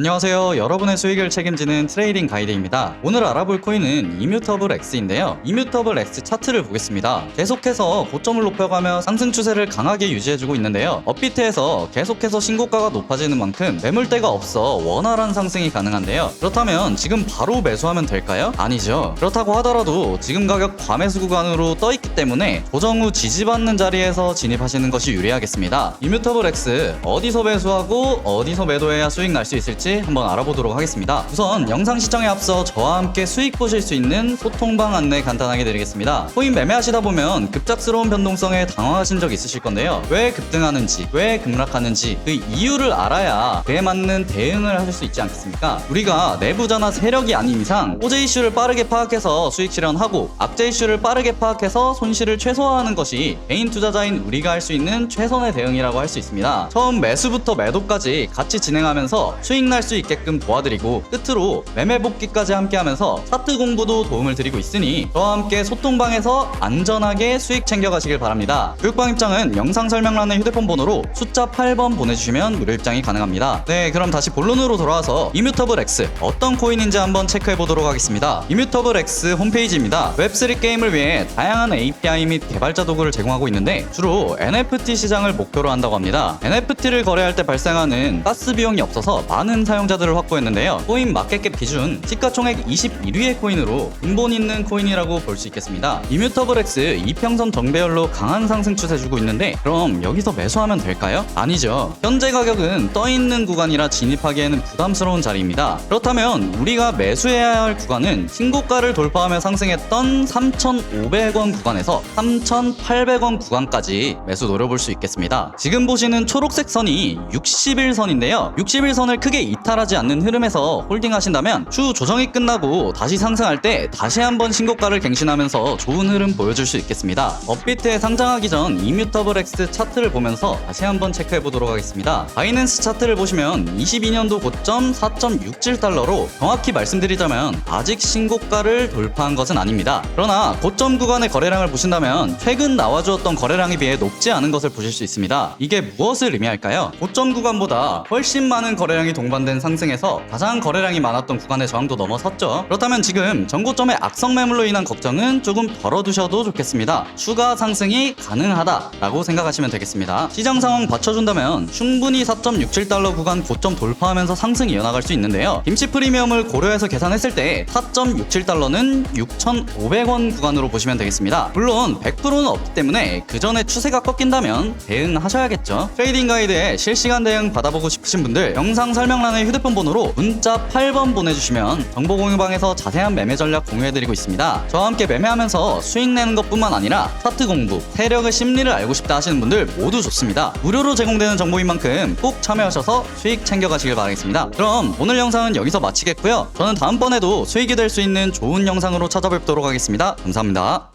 안녕하세요. 여러분의 수익을 책임지는 트레이딩 가이드입니다. 오늘 알아볼 코인은 이뮤터블 X인데요. 이뮤터블 X 차트를 보겠습니다. 계속해서 고점을 높여가며 상승 추세를 강하게 유지해주고 있는데요. 업비트에서 계속해서 신고가가 높아지는 만큼 매물대가 없어 원활한 상승이 가능한데요. 그렇다면 지금 바로 매수하면 될까요? 아니죠. 그렇다고 하더라도 지금 가격 과매수 구간으로 떠있기 때문에 조정 후 지지받는 자리에서 진입하시는 것이 유리하겠습니다. 이뮤터블 X 어디서 매수하고 어디서 매도해야 수익 날 수 있을지 한번 알아보도록 하겠습니다. 우선 영상 시청에 앞서 저와 함께 수익 보실 수 있는 소통방 안내 간단하게 드리겠습니다. 코인 매매하시다 보면 급작스러운 변동성에 당황하신 적 있으실 건데요. 왜 급등하는지, 왜 급락하는지 그 이유를 알아야 그에 맞는 대응을 하실 수 있지 않겠습니까? 우리가 내부자나 세력이 아닌 이상 호재 이슈를 빠르게 파악해서 수익 실현하고 악재 이슈를 빠르게 파악해서 손실을 최소화하는 것이 개인 투자자인 우리가 할 수 있는 최선의 대응이라고 할 수 있습니다. 처음 매수부터 매도까지 같이 진행하면서 수익 날수 있게끔 도와드리고 끝으로 매매 복귀까지 함께 하면서 차트 공부도 도움을 드리고 있으니 저와 함께 소통방에서 안전하게 수익 챙겨가시길 바랍니다. 교육방 입장은 영상 설명란의 휴대폰 번호로 숫자 8번 보내주시면 무료 입장이 가능합니다. 네, 그럼 다시 본론으로 돌아와서 이뮤터블 X 어떤 코인인지 한번 체크해 보도록 하겠습니다. 이뮤터블 X 홈페이지입니다. 웹3 게임을 위해 다양한 API 및 개발자 도구를 제공하고 있는데 주로 NFT 시장을 목표로 한다고 합니다. NFT를 거래할 때 발생하는 가스 비용이 없어서 많은 사용자들을 확보했는데요. 코인 마켓캡 기준 시가총액 21위의 코인으로 근본 있는 코인이라고 볼 수 있겠습니다. 이뮤터블 X 이평선 정배열로 강한 상승 추세 주고 있는데 그럼 여기서 매수하면 될까요? 아니죠. 현재 가격은 떠 있는 구간이라 진입하기에는 부담스러운 자리입니다. 그렇다면 우리가 매수해야 할 구간은 신고가를 돌파하며 상승했던 3,500원 구간에서 3,800원 구간까지 매수 노려볼 수 있겠습니다. 지금 보시는 초록색 선이 60일 선인데요. 60일 선을 크게 이탈하지 않는 흐름에서 홀딩하신다면 추 조정이 끝나고 다시 상승할 때 다시 한번 신고가를 갱신하면서 좋은 흐름 보여줄 수 있겠습니다. 업비트에 상장하기 전 이뮤터블 X 차트를 보면서 다시 한번 체크해 보도록 하겠습니다. 바이낸스 차트를 보시면 22년도 고점 4.67달러로 정확히 말씀드리자면 아직 신고가를 돌파한 것은 아닙니다. 그러나 고점 구간의 거래량을 보신다면 최근 나와주었던 거래량에 비해 높지 않은 것을 보실 수 있습니다. 이게 무엇을 의미할까요? 고점 구간보다 훨씬 많은 거래량이 동반 된 상승에서 가장 거래량이 많았던 구간의 저항도 넘어섰죠. 그렇다면 지금 전고점의 악성 매물로 인한 걱정은 조금 덜어두셔도 좋겠습니다. 추가 상승이 가능하다라고 생각하시면 되겠습니다. 시장 상황 받쳐준다면 충분히 4.67달러 구간 고점 돌파하면서 상승이 이어나갈 수 있는데요. 김치 프리미엄을 고려해서 계산했을 때 4.67달러는 6,500원 구간으로 보시면 되겠습니다. 물론 100%는 없기 때문에 그 전에 추세가 꺾인다면 대응하셔야겠죠. 트레이딩 가이드에 실시간 대응 받아보고 싶으신 분들 영상 설명란 의 휴대폰 번호로 문자 8번 보내주시면 정보 공유방에서 자세한 매매 전략 공유해드리고 있습니다. 저와 함께 매매하면서 수익 내는 것뿐만 아니라 차트 공부, 세력의 심리를 알고 싶다 하시는 분들 모두 좋습니다. 무료로 제공되는 정보인 만큼 꼭 참여하셔서 수익 챙겨가시길 바라겠습니다. 그럼 오늘 영상은 여기서 마치겠고요. 저는 다음번에도 수익이 될 수 있는 좋은 영상으로 찾아뵙도록 하겠습니다. 감사합니다.